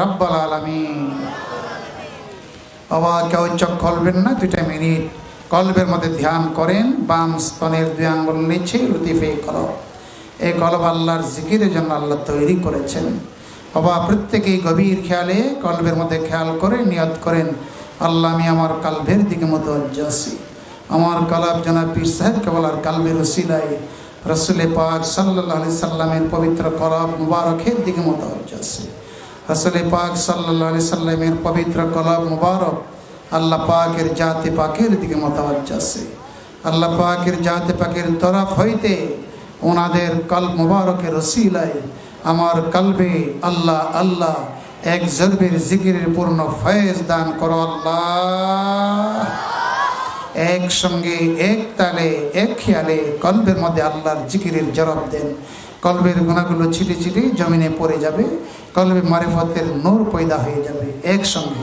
রব্বাল কেউ চোখ খুলবেন না, দুইটা মিনিট কলবের মধ্যে ধ্যান করেন, বাম স্তনের দুই আঙ্গুল নিচে লতিফে এই কলব আল্লাহর জিকিরের জন্য আল্লাহ তৈরি করেছেন। বাবা, প্রত্যেকেই গভীর খেয়ালে কলবের মধ্যে খেয়াল করে নিয়ত করেন, আল্লাহ আমি আমার কালভের দিকে মতো যাচ্ছি আমার কলাব জনাব পীর সাহেব কেবল আর কালবের ওসিলাই রসুলে পাক সাল্লাহ সাল্লামের পবিত্র কলাব মুবারকের দিকে মতো যাচ্ছি রসুল পাক সাল্লাহ আলি সাল্লামের পবিত্র কলাব মুবারক আল্লাহ পাকের জাতি পাকের দিকে মোতাবাজ্জ আছে। আল্লাহ পাকের জাতি পাকের তরফ হইতে ওনাদের কল মুবারকের রসিলায় আমার কলবে আল্লাহ আল্লাহ, এক জরবের জিকিরের পূর্ণ ফয়েজ দান করো আল্লাহ। একসঙ্গে এক তালে, এক খেয়ালে কলবের মধ্যে আল্লাহর জিকিরের জবাব দেন। কলবের গুণাগুলো ছিটে ছিটে জমিনে পড়ে যাবে। কলবে মারিফতের নূর পয়দা হয়ে যাবে একসঙ্গে।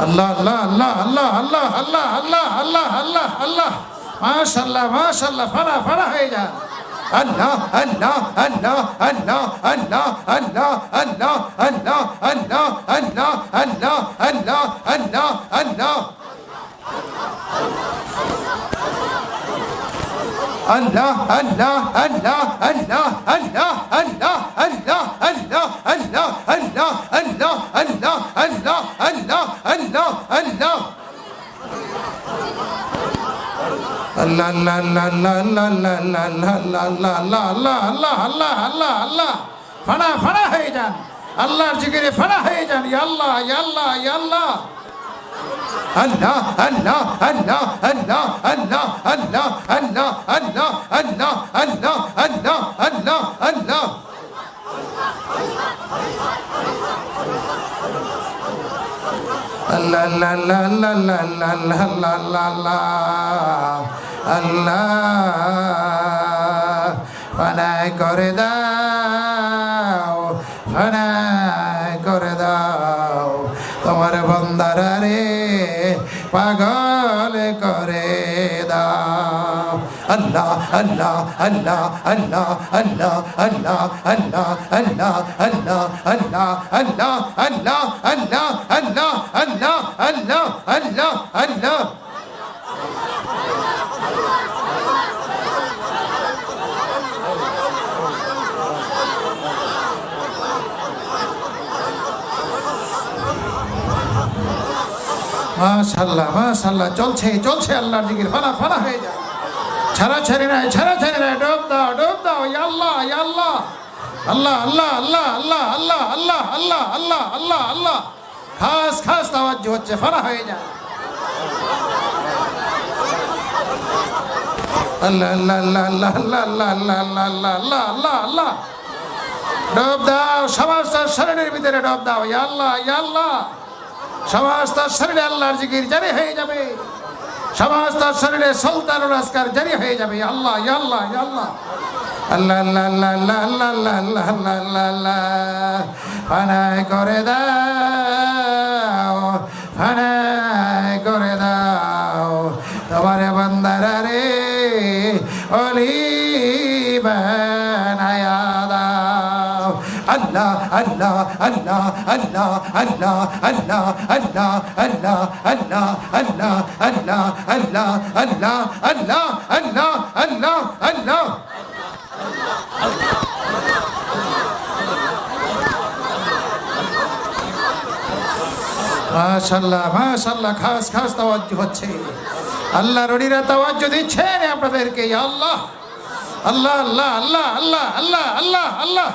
Allah, Allah. আল্লাহ আল্লাহ আল্লাহ আল্লাহ আল্লাহ আল্লাহ আল্লাহ আল্লাহ আল্লাহ আল্লাহ মাশাল্লাহ মাশাল্লাহ ফাড়া ফাড়া হয়ে যা আল্লাহ আল্লাহ আল্লাহ আল্লাহ আল্লাহ আল্লাহ আল্লাহ আল্লাহ আল্লাহ আল্লাহ আল্লাহ আল্লাহ আল্লাহ আল্লাহ Allah, Allah, Allah, Allah, Allah, Allah, Allah, Allah, Allah, Allah, Allah, Allah, Allah, Allah, Allah, Allah, Allah, Allah, Allah, Allah. ফানা ফানা হয়ে যান আল্লাহর জিকিরে ফানা হয়ে যান ইয়া আল্লাহ ইয়া আল্লাহ ইয়া আল্লাহ Allah, Allah, Allah, Allah, Allah, Allah, Allah, Allah, Allah, Allah, Allah, Allah, Allah. Allah, Allah, Allah, Allah, Allah, Allah, Allah, Fanai করে দাও ফানাই করে দাও তোমার বন্দারা রে পাগল করে দাও আল্লাহ আল্লাহ আল্লাহ আল্লাহ আল্লাহ আল্লাহ আল্লাহ আল্লাহ আল্লাহ আল্লাহ আল্লাহ আল্লাহ আল্লাহ আল্লাহ আল্লাহ আল্লাহ আল্লাহ আল্লাহ মাশাল্লাহ মাশাল্লাহ চলছে চলছে আল্লাহর জিকির ফানা ফানা হয়ে যায় ছাড়া ছেড়ে নাই ছাড়া ছেড়ে নাই ডোব দাও ডোব দাও আল্লাহ আল্লাহ আল্লাহ আল্লাহ আল্লাহ আল্লাহ আল্লাহ আল্লাহ আল্লাহ আল্লাহ আল্লাহ আল্লাহ খাস খাস তাওয়াজ্জু হচ্ছে ফানা হয়ে যায় আল্লাহ আল্লাহ আল্লাহ আল্লাহ আল্লাহ আল্লাহ আল্লাহ আল্লাহ আল্লাহ আল্লাহ আল্লাহ আল্লাহ ডোব দাও সমস্ত শরীরের ভিতরে ডোব দাও ইয়া আল্লাহ সমাজ শরীরে আল্লাহর জিকির জারি হয়ে যাবে। সমাজ শরীরে সলতার রাজকার জারি হয়ে যাবে। আল্লাহ আল্লাহ আল্লাহ। ফানায় করে দাও ফানায় করে দাও। তোমার বন্দারা রে, অলি আল্লাহ আল্লাহ আল্লাহ আল্লাহ আল্লাহ আল্লাহ আল্লাহ আল্লাহ আল্লাহ আল্লাহ আল্লাহ আল্লাহ আল্লাহ আল্লাহ আল্লাহ আল্লাহ আল্লাহ মাশাল্লাহ মাশাল্লাহ খাস খাস তাওয়াজ্জু হচ্ছে আল্লাহ রড়িরা তাওয়াজ্জু দিচ্ছেন আপনাদেরকে ইয়া আল্লাহ আল্লাহ আল্লাহ আল্লাহ আল্লাহ আল্লাহ আল্লাহ আল্লাহ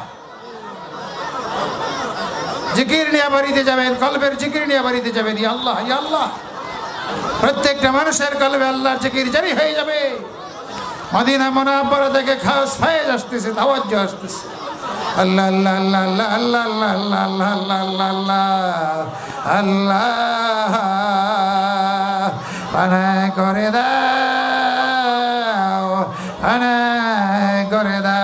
জিকির নিয়ে বাড়িতে যাবেন কলবের জিকির নিয়ে বাড়িতে যাবেন ইয়া আল্লাহ ইয়া আল্লাহ প্রত্যেকটা মানুষের কলবে আল্লাহর জিকির জারি হয়ে যাবে মদিনা মনাব্বরা থেকে খাস ফায়েজ আসতেছে তাওয়াজ্জু আসতেছে আল্লাহ আল্লাহ আল্লাহ আল্লাহ আল্লাহ আল্লাহ আল্লাহ আল্লাহ আল্লাহ আল্লাহ আল্লাহ পানা করে দাও পানা করে দাও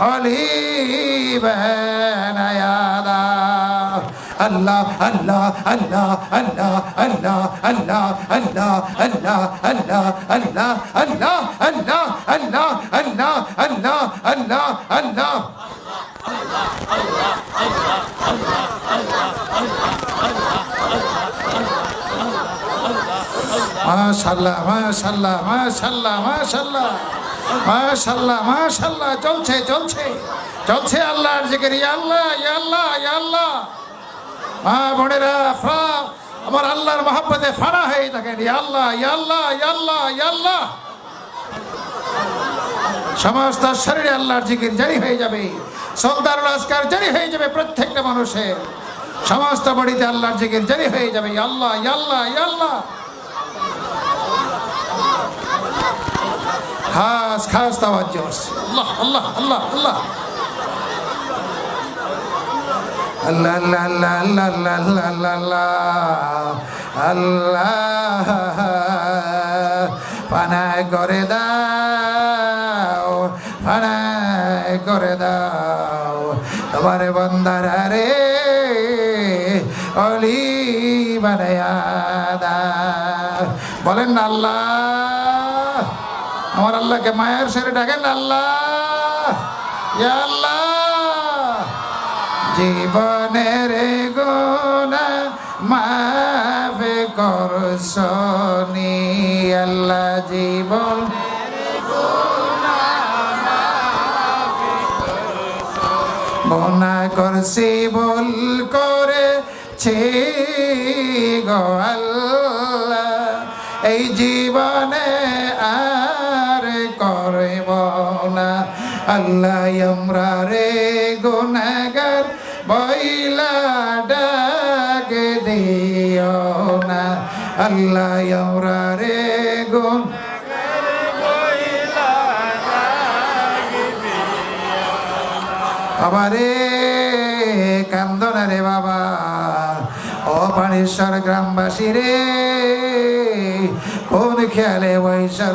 অলি বানায়া দাও আল্লাহ আল্লাহ আল্লাহ আল্লাহ আল্লাহ আল্লাহ আল্লাহ আল্লাহ আল্লাহ আল্লাহ আল্লাহ আল্লাহ আল্লাহ আল্লাহ আল্লাহ আল্লাহ আল্লাহ মাশাল্লাহ মাশাল্লাহ মাশাল্লাহ মাশাল্লাহ মাশাল্লাহ মাশাল্লাহ চলছে চলছে। চলছে আল্লাহর জিকির। ইয়া আল্লাহ ইয়া আল্লাহ ইয়া আল্লাহ। মা বোনেরা, ফা, আমার আল্লাহর মহাব্বতে ফানা হয়ে থাকেন। ইয়া আল্লাহ ইয়া আল্লাহ ইয়া আল্লাহ ইয়া আল্লাহ। সমস্ত শরীরে আল্লাহর জিকির জারি হয়ে যাবে। সন্তার আজকার জারি হয়ে যাবে প্রত্যেকটা মানুষের। সমস্ত বাড়িতে আল্লাহর জিকির জারি হয়ে যাবে। আল্লাহ আল্লাহ আল্লাহ। খাস খাস তাওয়াজ্জু আসছে। আল্লাহ আল্লাহ আল্লাহ আল্লাহ। পানায় করে দাও পানায় করে দাও। তোমার বন্দারা রে অলি বানায়া দাও। বলেন আল্লাহ। আল্লাহকে মায়ের সেরে ডাকেন, আল্লাহ আল্লাহ। জীবনের গুণা মাফে করছনি আল্লাহ জীবন মনা করছি, ভুল করে ছি গো আল্লাহ। এই জীবনে আল্লাহ রে গুনাগার বইলা ডাক দিও না। আল্লাহ রে গুন বাবারে কান্দনা রে বাবা। ও পানেশ্বর গ্রামবাসী রে কোন খেয়ালে বৈশ্বর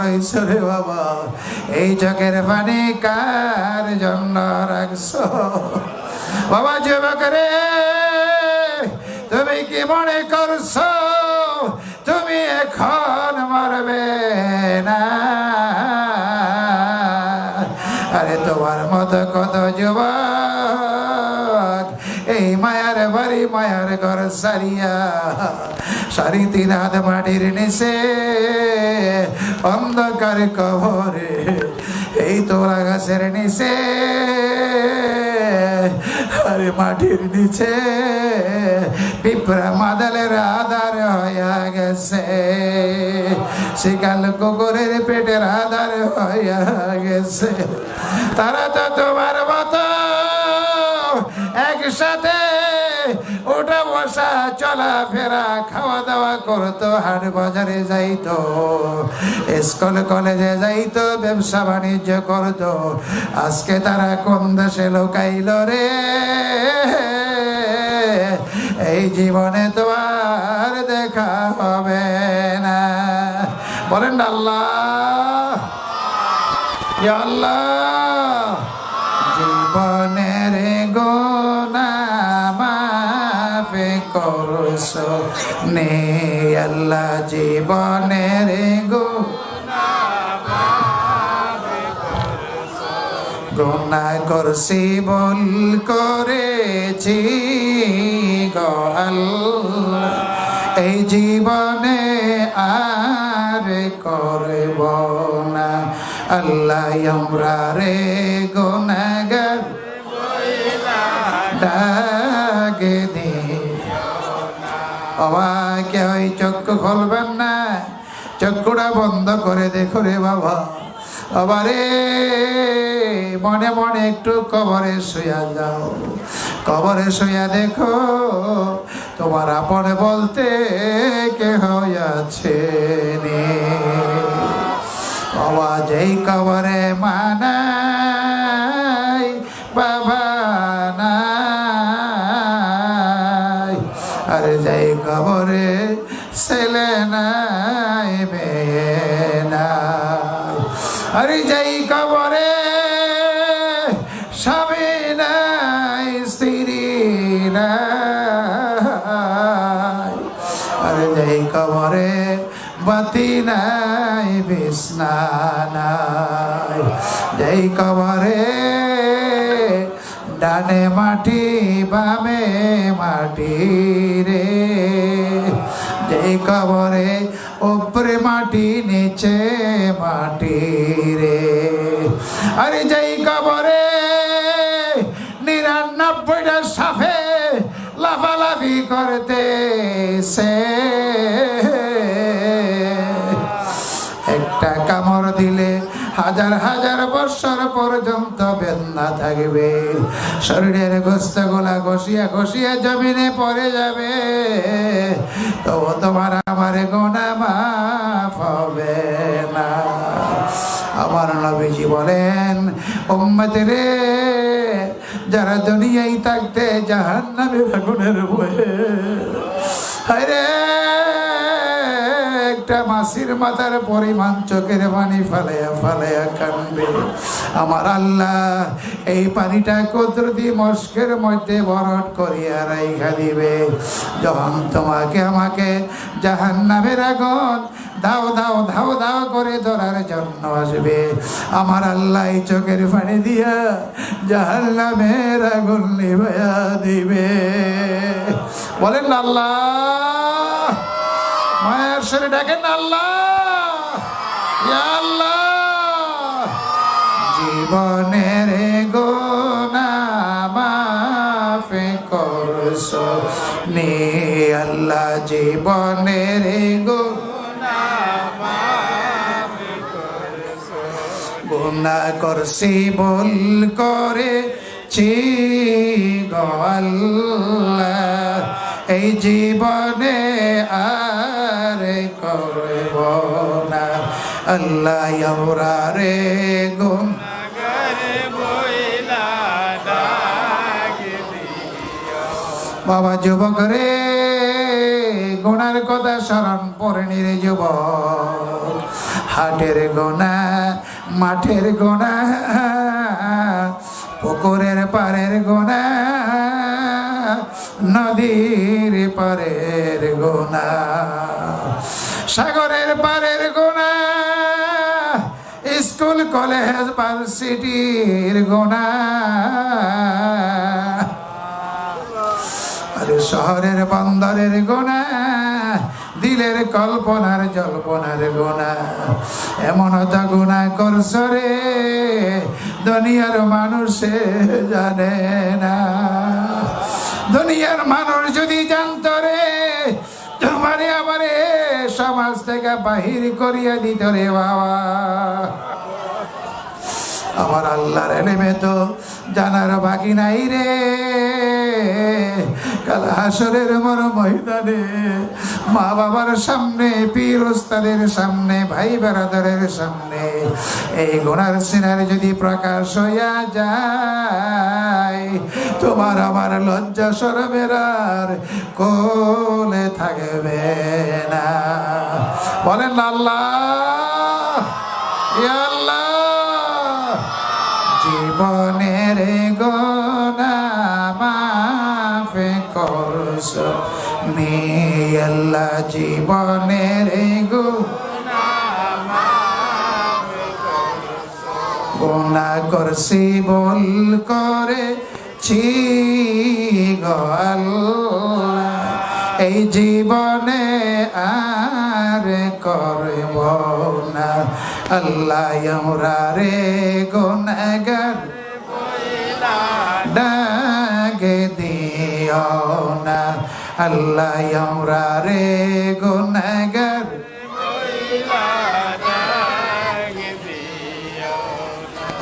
রে বাবা? এই চোখের পানি কার জন্য রাখছ? বাবা যুবক রে তুমি কি মনে করছ? তুমি এখন মরবে না। আরে তোমার মতো কত যুবক, এই মায়ার বাড়ি মায়ার ঘর সারিয়া সারি তিন হাত মাটির নিচে অন্ধকার কবরে, এই তোলা গাছের নিচে, আরে মাটির নিচে পিঁপড়া মাদালের আধার হইয়া গেছে। শিকাল কুকুরের পেটের আধার হইয়া গেছে। তারা তো তোমার মতো একসাথে ওটা বসা চলাফেরা খাওয়া দাওয়া করতো হাট বাজারে যাইতো। স্কুল, কলেজে যাইতো, ব্যবসা বাণিজ্য করতো। আজকে তারা কোন দেশে লোকাইল রে? এই জীবনে তো আর দেখা হবে না। বলেন আল্লাহ। আল্লাহ। নে আল্লাহ জীবনের গো। গুণা করছি বল করেছি গো আল্লাহ। এই জীবনে আর করব না। আল্লাহ আমরা রে গুণাগার চক্ষু খুলবেন না। চক্ষুটা বন্ধ করে দেখো রে বাবা। বাবা রে মনে মনে একটু কবরে শুয়া যাও। কবরে শুয়া দেখো, তোমার আপনে বলতে কে আছে নে বাবা, যেই কবরে মানাই, বাবা নাই। আরে যাই কবরে আরে যাই কবরে, স্বামী নাই, স্ত্রী নাই। আরে যাই কবরে, বাতি নাই, বিছনা নাই। যাই কবরে, ডানে মাটি, বামে মাটি রে। যেই কবরে উপরে মাটি, নিচে মাটি রে। আরে যাই কবরে নিরানব্বইটা সাফে লাফালাফি করতে সে একটা কামড় দিলে হাজার হাজার বছর পর্যন্ত বেদনা থাকবে। শরীরের গোস্ত গোলা ঘষিয়া ঘষিয়া জমিনে পড়ে যাবে। তবু তোমার আমার গোনা মাফ হবে না। আমার নবীজি বলেন উম্মতে রে যারা দুনিয়ায় থাকতে জাহান নামে আগুনের বয়ে রে একটা মাসির মাথার পরিমাণ চোখের পানি ফালাইয়া ফালাইয়া কানবে। আমার আল্লাহ, এই পানিটা কুদরতি মস্কের মধ্যে বরট করিয়া রাইখা দিবে। যখন তোমাকে আমাকে জাহান নামের আগুন দাও দাও ধাও দাও করে ধরার জন্য আসবে, আমার আল্লাহ চোখের পানি দিয়া জাহান নামের আগুন নিভাইয়া দিবে। বলেন আল্লাহ। মায়ের সরে ডাকেন আল্লাহ। জীবনের গোনা নে আল্লাহ, জীবনের গো গুণা করছি। বল করে এই জীবনে আর আল্লাহ আমরা রে গুণ বাবা যুবক রে গুণার কথা স্মরণ পড়েনি রে যুবক। হাটের গোনা, মাঠের গোনা, পুকুরের পারের গোনা, নদীর পারের গোনা। সাগরের স্কুল কলেজ ভার্সিটির গোনা। আরে শহরের বন্দরের গোনা, দিলের কল্পনার জল্পনার গোনা। এমন তো গুণা করছ দুনিয়ার মানুষে জানে না। দুনিয়ার মানুষ যদি জানত রে, তোমারে আমারে সমাজ থেকে বাহির করিয়া দিত রে বাবা। আমার আল্লাহর এলেমে তো জানার বাকি নাই রে। কাল হাসরের মর ময়দানে মা বাবার সামনে, পীর ওস্তাদের সামনে, ভাই বেড়াদারের সামনে এই গুণার সিনারে যদি প্রকাশ হইয়া যায়, তোমার আমার লজ্জা সরমের আর কোলে থাকবে না। বলেন আল্লাহ। গোনা মাফে করছ। আল্লাহ জীবনের গো। গুণা করছি বল করে ছি এই জীবনে আর করব না। আল্লাহ আমরা রে গুণাগার। দিও না আল্লাহ আমরা রে গুণাগার।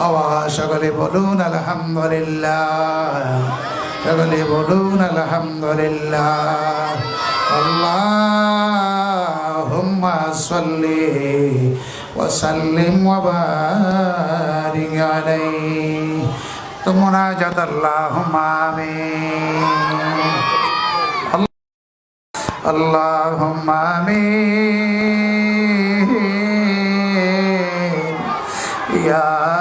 আওয়াজ সকলে বলুন, আলহামদুলিল্লাহ। সকলে বলুন, আলহামদুলিল্লাহ। আল্লাহুম্মা সাল্লি ওয়া সাল্লিম ওয়া বারিক তো মোনাজাত আল্লাহ আল্লাহ আমিন। ইয়া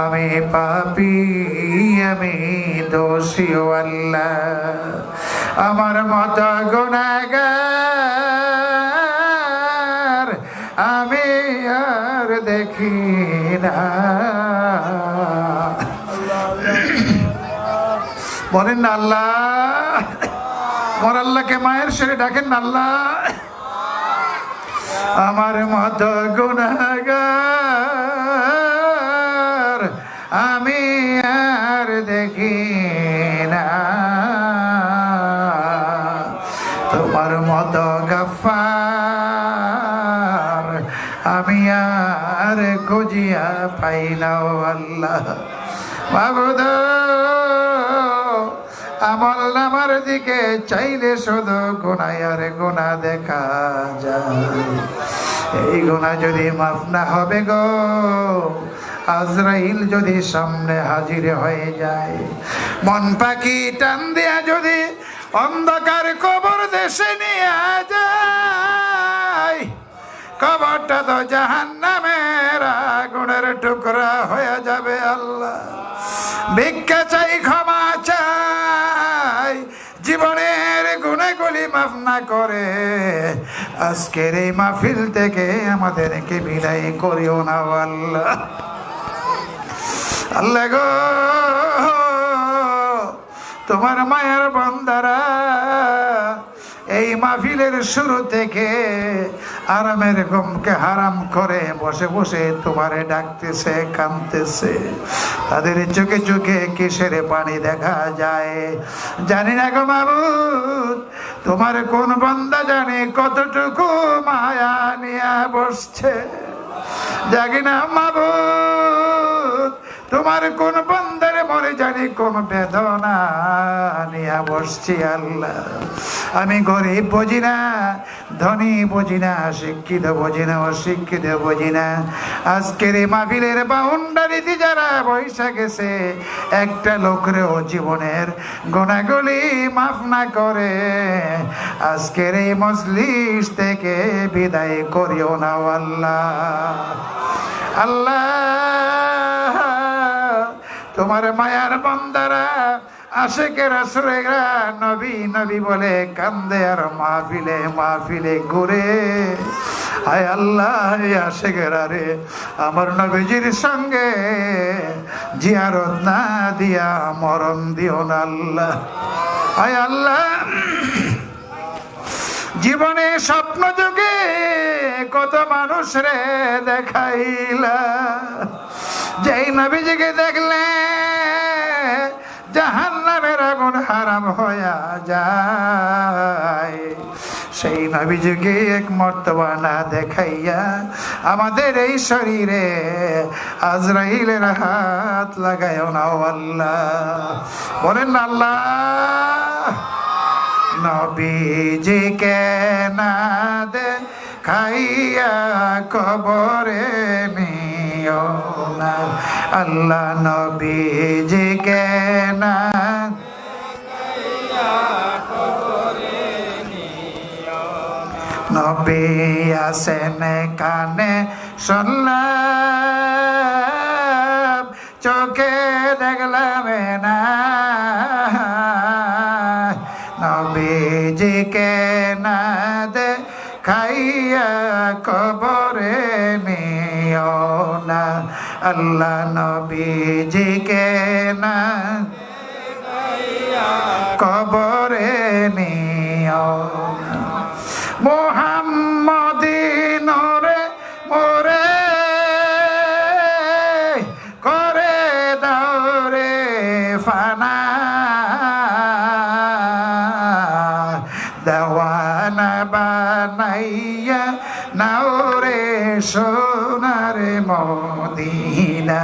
আমি পাপি, আমি দোষী আল্লাহ। আমার মত গুনাগার আমি আর দেখি না। বলেন না আল্লাহ। মোর আল্লাহকে মায়ের সেরে ডাকেন না আল্লাহ। আমার মত গুণাগার আমল নামার দিকে চাইলে শুধু গুনায়ার গুণা দেখা যায়। এই গুণা যদি মাফ না হবে গো, আজরাইল যদি সামনে হাজির হয়ে যায়। মন পাখি টান দিয়া যদি অন্ধকার কবর দেশে নিয়ে যায়। কবরটা তো জাহান নামের আগুনের টুকরা হয়ে যাবে আল্লাহ। ভিক্ষা চাই, ক্ষমা চাই, জীবনের গুণাগুলি মাফ না করে। আজকের এই মাহফিল থেকে আমাদেরকে বিদায় করিও না আল্লাহ। আল্লাহ গো, তোমার মায়ের বন্দারা এই মাহফিলের শুরু থেকে আরামের গমকে হারাম করে বসে বসে তোমারে ডাকতেছে, কাঁদতেছে। তাদের চোখে চোখে কিসের পানি দেখা যায়? জানি না গো মাবুদ তোমার কোন বন্দা জানে কতটুকু মায়া নিয়ে বসছে? জানি না মাবুদ তোমার কোন বন্দারে মরে জানি কোন বেদনা নিয়ে বসছি আল্লাহ। আমি গরিব বুঝি না, ধনী বুঝি না, শিক্ষিত বুঝি না, অশিক্ষিত বুঝি না। আজকের এই মাহফিলের বাউন্ডারিতে যারা বৈশা গেছে, একটা লোকরেও জীবনের গোনাগুলি মাফ না করে, আজকের এই মজলিস থেকে বিদায় করিও না আল্লাহ। আল্লাহ তোমার মায়ার বন্দারা আশেকের আসরেরা নবী নবী বলে কান্দে আর মাহফিলে মাহফিলে ঘুরে। হায় আল্লাহ এই আশেকেরা রে আমার নবীজির সঙ্গে জিয়ারত না দিয়া মরণ দিও না আল্লাহ। হায় আল্লাহ, জীবনে স্বপ্ন যুগে কত মানুষ রে দেখাইলা। যেই নবীজিকে দেখলে জাহান নামের আগুন হারাম হইয়া যায়। সেই নবীজিকে এক মর্তবা না দেখাইয়া আমাদের এই শরীরে আজরাইলের হাত লাগায় না আল্লাহ। বলেন, আল্লাহ, নবীজিকে না দে খাইয়া কবরে নিও। না আল্লাহ নবীজিকে না নবী আসেন কানে শুনলাম চোখে দেখলাম না। নবীজিকে না আল্লাহ নবীজিকে না কবরে নিও। না মোহাম্মদিনরে মোরে করে দৌরে ফানা দেওয়ানা বানাইয়া নাওরে সোনারে মদিনা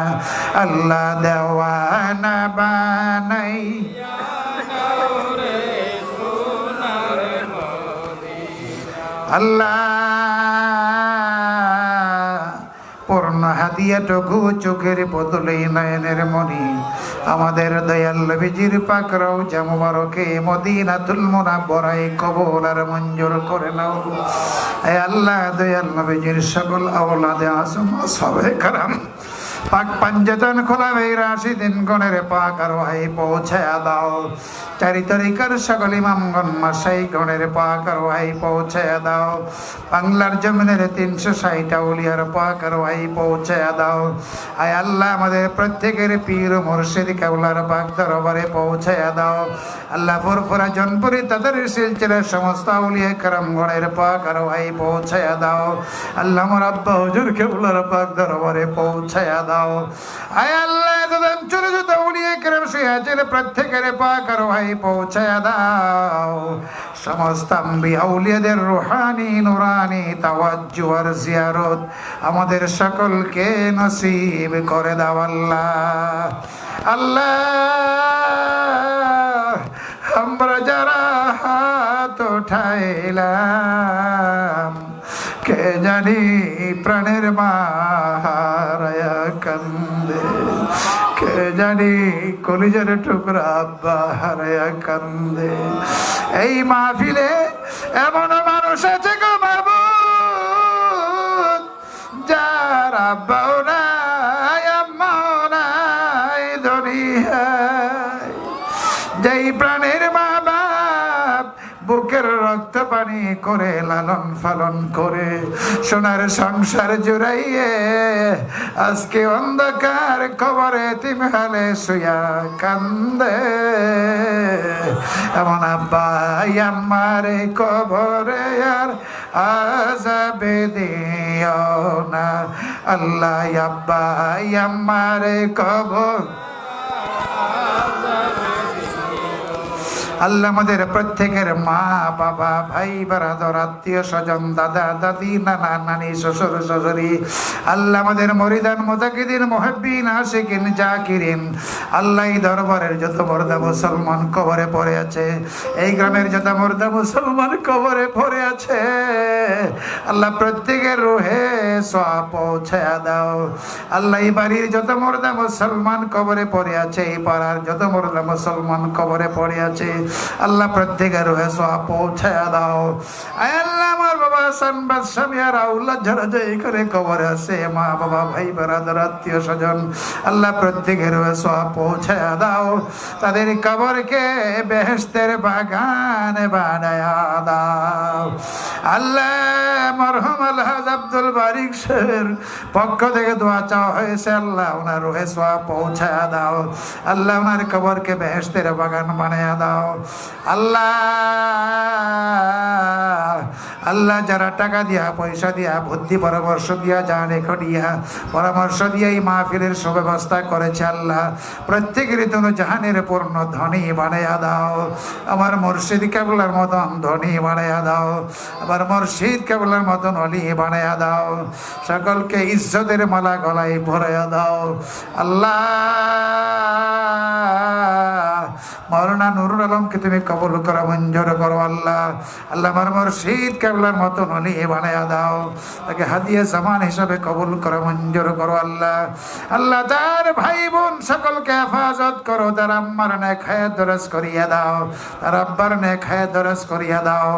আল্লাহ দেওয়ানা বানাই। আল্লাহ পূর্ণ হাদিয়াটুকু চোখের বদলে নয়নের মনি আমাদের দয়াল বিজির পাকরাও জামুবারকে মদিনাতুল মুনাব্বরায় কবুল আর মঞ্জুর করে নাও। এ আল্লাহ, দয়াল সকল আওলাদে আসম সবে কারাম, পাক পাঞ্জতন খোলা ভাই রাশি দিন গণের পাক আর ভাই পৌঁছায়া দাও। চারি তরিকার সকল ইমামগণ মাসাই গণের পাক আর ভাই পৌঁছায়া দাও। বাংলার জমিনের তিনশো ষাট উলিয়ার পাক আর ভাই পৌঁছায়া দাও। আয় আল্লাহ, আমাদের প্রত্যেকের পীর মুর্শিদ কেবলার পাক দরবারে পৌঁছায়া দাও। আল্লাহ ফুরফুরা জনপুরি তাদের শিলচরের সমস্ত উলিয়া করম গণের পাক আর ভাই পৌঁছায়া দাও। আল্লাহ আমার আব্বা হুজুর কেবলার পাক দরবারে পৌঁছায়া দাও। আয় আল্লাহ চলে যেতে উলিয়ে কেরম শুয়েছিল প্রত্যেকের পাক আর ভাই পৌঁছায়া দাও। সমস্ত আম্বিয়া উলিয়াদের রুহানি, নুরানি, তাওয়াজ্জু আর জিয়ারত আমাদের সকলকে নসিব করে দাও আল্লাহ। আল্লাহ, আমরা যারা হাত উঠাইলাম, কে জানি প্রাণের মাহারায়া কান্দে কে জানি কলিজারে টুকরা আব্বা হারায়া কান্দে। এই মাহফিলে এমন মানুষ আছে গো বাবু যার আব্বাও নাই, আম্মাও নাই দুনিয়ায় যেই প্রাণের রক্ত পানি করে, লালন পালন করে, সোনার সংসার জুড়াইয়ে আজকে অন্ধকার কবরে তিমহালে শুয়া কান্দে। এমন আব্বাই আমারে কবরে আর আজাবে দিও না। আল্লাহ আব্বাই আমারে কবর আল্লাহ আমাদের প্রত্যেকের মা, বাবা, ভাই, বারাদর, আত্মীয় স্বজন, দাদা, দাদি, নানা, নানি, শ্বশুর শ্বশুরি আল্লাহ আমাদের মরিদান মোজাকিদিন মহাব্বিন, আশিকিন, জাকিরিন, আল্লাহ দরবারের যত মর্দা মুসলমান কবরে পড়ে আছে, এই গ্রামের যত মর্দা মুসলমান কবরে পড়ে আছে, আল্লাহ প্রত্যেকের রোহে সোয়া পৌঁছায়া দাও। আল্লাহ এই বাড়ির যত মর্দা মুসলমান কবরে পড়ে আছে, এই পাড়ার যত মর্দা মুসলমান কবরে পড়ে আছে আল্লাহ প্রত্যেকের রুহে সোয়া পৌঁছায়া দাও। আল্লাহ, আমার বাবা হাসান বাদশা মিয়ারা উল্লাহ ঝরাঝরি করে কবরে আছে, মা বাবা, ভাই বেড়াদার আত্মীয় স্বজন, আল্লাহ প্রত্যেকের সব পৌঁছায় দাও। তাদের কবরকে বেহেস্তের বাগানে বানায়া দাও। আল্লাহ, মরহম আলহাজ আব্দুল বারিক পক্ষ থেকে দোয়া চাওয়া হয়েছে, আল্লাহ ওনার রোহে সোয়া পৌঁছায়া দাও। আল্লাহ ওনার কবরকে বেহেস্তের বাগান বানায়া দাও। আল্লাহ আল্লাহ যারা টাকা দিয়া, পয়সা দিয়া, বুদ্ধি, পরামর্শ দিয়া যা রেখো দিয়া পরামর্শ দিয়া এই মাহফিলের সুব্যবস্থা করেছে আল্লাহ। প্রত্যেকের জন্য জাহানের পূর্ণ ধনী বানাইয়া দাও। আমার মুর্শিদ কেবলার মতন ধনী বানাইয়া দাও। আমার মুর্শিদ কেবলার মতন অলি বানাইয়া দাও। সকলকে ইজ্জতের মালা গলায় ভরাইয়া দাও। আল্লাহ! মৌলানা নুরুল আলমকে তুমি কবুল করো, মঞ্জুর করো আল্লাহ। আল্লাহ আমার মুর্শিদ কেবলার মতন অলি বানাইয়া দাও। তাকে হাদিয়া জামান হিসাবে কবুল করো, মঞ্জুর করো আল্লাহ। আল্লাহ তার ভাই বোন সকলকে হেফাজত করো, তার আম্মার নে খায় দরস করিয়া দাও। তার আব্বার নে খায় দরস করিয়া দাও।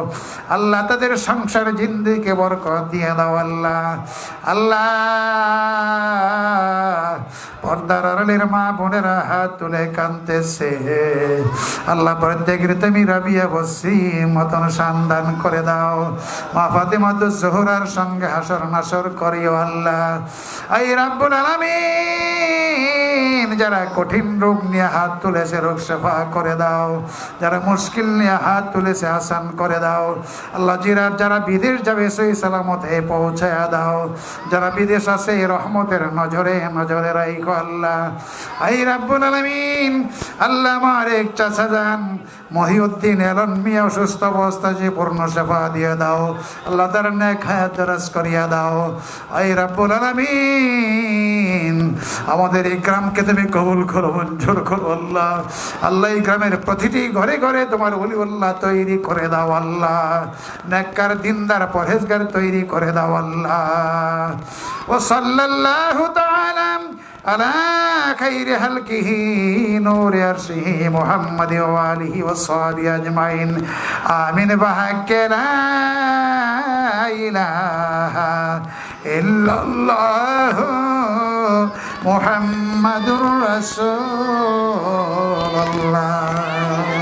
আল্লাহ তাদের সংসার জিন্দিকে বরকত দিয়ে দাও আল্লাহ। আল্লাহ হাত তুলে আল্লাহ মতন সান্দান করে দাও। মা সঙ্গে হাসর নাসর আল্লাহ। যারা কঠিন রোগ নিয়ে হাত তুলেছে, রোগ সেবা করে দাও। যারা মুশকিল নিয়ে হাত তুলেছে, আসান করে দাও। আল্লাহ জিরা যারা বিদেশ যাবে, সেই সালামত সালামতে পৌঁছায় দাও। যারা বিদেশ আছে রহমতের নজরে নজরে রাইখো। আল্লাহ। আই রাব্বুল আলামিন, আল্লাহ আমার এক যান মহিউদ্দিন এলন মিয়া অসুস্থ অবস্থা যে পূর্ণ সেবা দিয়ে দাও। আল্লাহ তার নেক হায়াত দরাজ করিয়া দাও। আই রাব্বুল আলামিন, আমাদের এই গ্রামকে তুমি কবুল করো, মঞ্জুর করো আল্লাহ। আল্লাহ এই গ্রামের প্রতিটি ঘরে ঘরে তোমার অলি আল্লাহ তৈরি করে দাও আল্লাহ। নেককার দিনদার পরহেজগার তৈরি করে দাও আল্লাহ। ও সাল্লাল্লাহু তাআলা على خير خلقه نور عرشه محمد وآله وصحبه أجمعين آمين بحق لا إله إلا الله محمد رسول الله